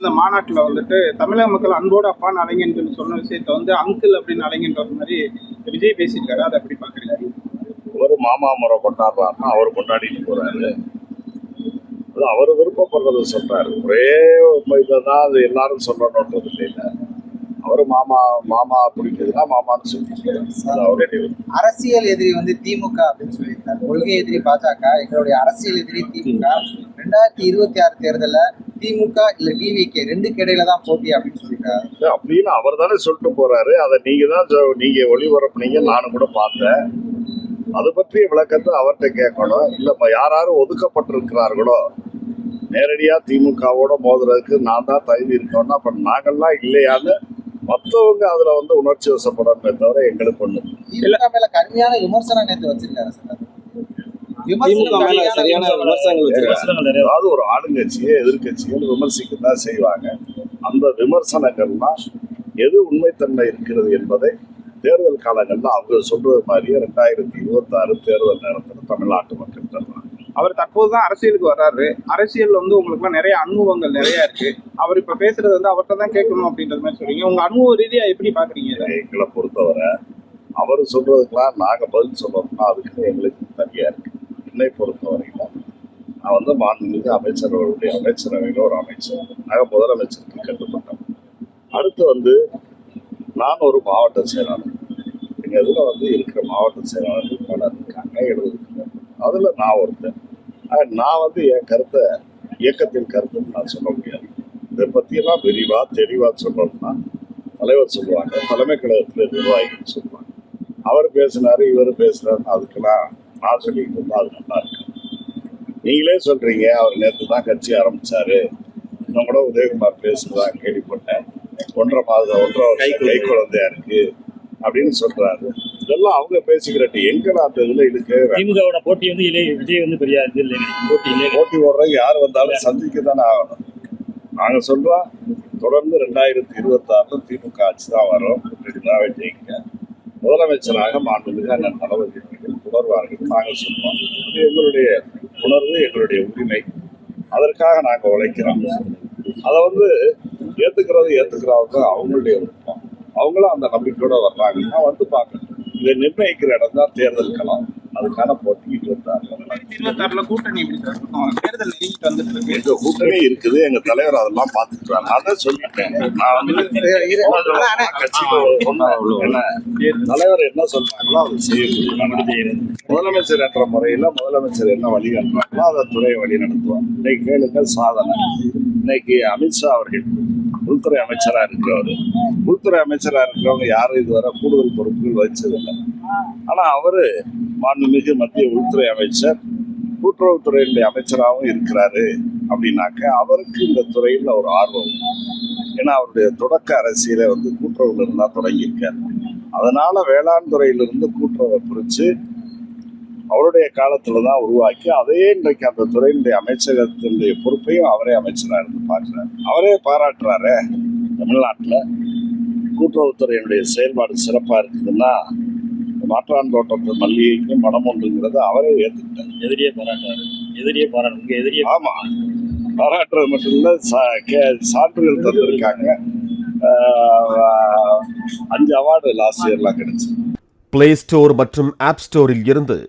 இந்த மாநாட்டில் வந்துட்டு தமிழக மக்கள் அன்போடு அப்பான்னு அலைங்கன்னு சொல்லி சொன்ன விஷயத்த வந்து அங்கிள் அப்படின்னு அலைங்கன்ற மாதிரி விஜய் பேசியிருக்காரு. அதை எப்படி பாக்குறீங்க? ஒரு மாமா முறை கொண்டாடுறாருன்னா அவர் கொண்டாடிட்டு போறாரு. அது அவர் விருப்பப்படுறத சொல்றாரு. ஒரே இதான் அது எல்லாரும் சொல்லணுன்றது இல்லை. அவர் மாமா மாமா பிடிக்குதுன்னா மாமான்னு விருப்பம். அரசியல் எதிரி வந்து திமுக அப்படின்னு சொல்லியிருக்காரு. கொள்கை எதிரி பாஜக எங்களுடைய அரசியல் எதிரி திமுக. ரெண்டாயிரத்தி இருபத்தி ஆறு தேர்தல்ல திமுக இல்ல டிவிகே ரெண்டுக்கு இடையில தான் போட்டி அப்படின்னு இல்ல, அப்படின்னு அவர் தானே சொல்லிட்டு போறாரு. அதை நீங்க தான் நீங்க ஒளிபரப்புனீங்க நானும் கூட பார்த்தேன். அது பற்றிய விளக்கத்தை அவர்கிட்ட கேட்கணும். இல்ல யார் யாரும் ஒதுக்கப்பட்டிருக்கிறார்களோ? நேரடியா திமுகவோட மோதுறதுக்கு நான் தான் தகுதி இருக்கோம்னா அப்ப நாங்கள்லாம் இல்லையான்னு மற்றவங்க அதுல வந்து உணர்ச்சி வசப்படணுமே தவிர எங்களுக்கு ஒண்ணு மேல கடுமையான விமர்சனம் நேற்று வச்சிருக்காரு சரியான விமர்சனங்கள் வச்சிருக்காங்க. அதாவது ஒரு ஆளுங்கட்சியை எதிர்க்கட்சிகள் விமர்சிக்க தான் செய்வாங்க. அந்த விமர்சனங்கள்லாம் எது உண்மைத்தன்மை இருக்கிறது என்பதை தேர்தல் காலங்கள்ல அவங்க சொல்றது மாதிரியே ரெண்டாயிரத்தி இருபத்தாறு தேர்தல் நேரத்தில் தமிழ்நாட்டு மக்கள் தருவாங்க அவர் தற்போது தான் அரசியலுக்கு வர்றாரு. அரசியல் வந்து உங்களுக்குலாம் நிறைய அனுபவங்கள் நிறைய இருக்கு. அவர் இப்ப பேசுறது வந்து அவர்கிட்ட தான் கேட்கணும் அப்படின்றது மாதிரி சொல்றீங்க. உங்க அனுபவ ரீதியா எப்படி பாக்குறீங்க? எங்களை பொறுத்தவரை அவர் சொல்றதுக்கெல்லாம் நாங்க பதில் சொல்லணும்னா அதுக்கு எங்களுக்கு தனியா இருக்கு. என்னை பொறுத்தவரையில நான் வந்து மாண்புமிகு அமைச்சர்களுடைய அமைச்சரவையில் ஒரு அமைச்சர் நாங்க முதலமைச்சருக்கு கட்டுப்பட்டேன். அடுத்து வந்து நான் ஒரு மாவட்ட செயலாளர். எங்கள் இதில் வந்து இருக்கிற மாவட்ட செயலாளர்கள் பலர் இருக்காங்க எழுபது அதில் நான் ஒருத்தன். ஆக நான் வந்து என் கருத்தை இயக்கத்தின் கருத்துன்னு நான் சொல்ல முடியாது. இதை பற்றியெல்லாம் விரிவாக தெளிவாக சொல்லணும்னா தலைவர் சொல்லுவாங்க தலைமை கழகத்தில் நிர்வாகிகள் சொல்லுவாங்க. அவர் பேசினார் இவர் பேசுகிறார் அதுக்கெல்லாம் நான் சொல்லிக்கிட்டு இருந்தா அது நல்லா இருக்கு நீங்களே சொல்றீங்க அவர் நேற்று தான் கட்சி ஆரம்பிச்சாரு. இன்னும் கூட உதயகுமார் பேசுறதா கேள்விப்பட்டேன். ஒன்றரை மாதம் ஒன்றரை வருஷம் கை குழந்தையா இருக்கு அப்படின்னு சொல்றாரு. இதெல்லாம் அவங்க பேசிக்கிறட்டு எங்கடா அந்த இதுல வேண்டாம். திமுகவோட போட்டி வந்து இளைய விஜய் வந்து பெரிய இது இல்லை போட்டி இல்லை போட்டி போடுறவங்க யார் வந்தாலும் சந்திக்க தானே ஆகணும். நாங்க சொல்றோம் தொடர்ந்து ரெண்டாயிரத்தி இருபத்தி ஆறுல திமுக ஆட்சி தான் வரும். ஜெயிக்க முதலமைச்சராக மாண்புமிகு அண்ணன் தளபதி தொடர்வார்கள் நாங்கள் சொல்லுவோம் இது எங்களுடைய உணர்வு எங்களுடைய உரிமை. அதற்காக நாங்கள் உழைக்கிறோம். அதை வந்து ஏற்றுக்கிறது ஏத்துக்கிறது அவங்களுடைய விருப்பம். அவங்களும் அந்த நம்பிக்கையோடு வர்றாங்கன்னா வந்து பார்க்கணும் இதை நிர்ணயிக்கிற இடம் தான் தேர்தல் களம். அதுக்கான போட்டி இருபத்தாறுல நடக்குது. இருபத்தாறுல கூட்டணி தேர்தல் நெருங்கிட்டு வந்துட்டு எங்க கூட்டணி இருக்குது எங்க தலைவர் அதெல்லாம் பாத்துட்டு வராங்க அதான் சொல்லிட்டேன். நான் வந்து தலைவர் என்ன சொல்றாங்களோ அதை செய்ய முதலமைச்சர் என்ற முறையில முதலமைச்சர் என்ன வழி நடத்துறாங்களோ அதை துறை வழி நடத்துவோம் இன்னைக்கு கேளுங்க சாதனை. இன்னைக்கு அமித்ஷா அவர்கள் உள்துறை அமைச்சராக இருக்கிறவர். உள்துறை அமைச்சராக இருக்கிறவங்க யாரும் இதுவரை கூடுதல் பொறுப்புகள் வச்சதில்லை ஆனால் அவர் மாண்புமிகு மத்திய உள்துறை அமைச்சர் கூட்டுறவுத்துறையினுடைய அமைச்சராகவும் இருக்கிறாரு அப்படின்னாக்க அவருக்கு இந்த துறையில் ஒரு ஆர்வம். ஏன்னா அவருடைய தொடக்க அரசியலை வந்து கூட்டுறவுல இருந்தால் தொடங்கியிருக்காரு. அதனால வேளாண் துறையிலிருந்து கூட்டுறவை பிரித்து அவருடைய காலத்துல தான் உருவாக்கி அதே இன்றைக்கு அந்த துறையினுடைய அமைச்சகத்தினுடைய பொறுப்பையும் அவரே அமைச்சராக இருந்து பார்க்கிறார். அவரே பாராட்டுறாரு தமிழ்நாட்டில். கூட்டுறவுத்துறையினுடைய செயல்பாடு சிறப்பாக இருக்குதுன்னா மாற்றான் தோட்டத்து மல்லிகைக்கு மனம் ஒன்றுங்கிறத அவரே ஏற்றுக்கிட்டார் எதிரியே பாராட்டாரு எதிரியே பாராட்டு எதிரியே ஆமா. பாராட்டுறது மட்டும் இல்ல சா- கே- சான்றிதழ் தந்திருக்காங்க. அஞ்சு அவார்டு லாஸ்ட் இயர்லாம் கிடைச்சு. பிளே ஸ்டோர் மற்றும் ஆப் ஸ்டோரில் இருந்து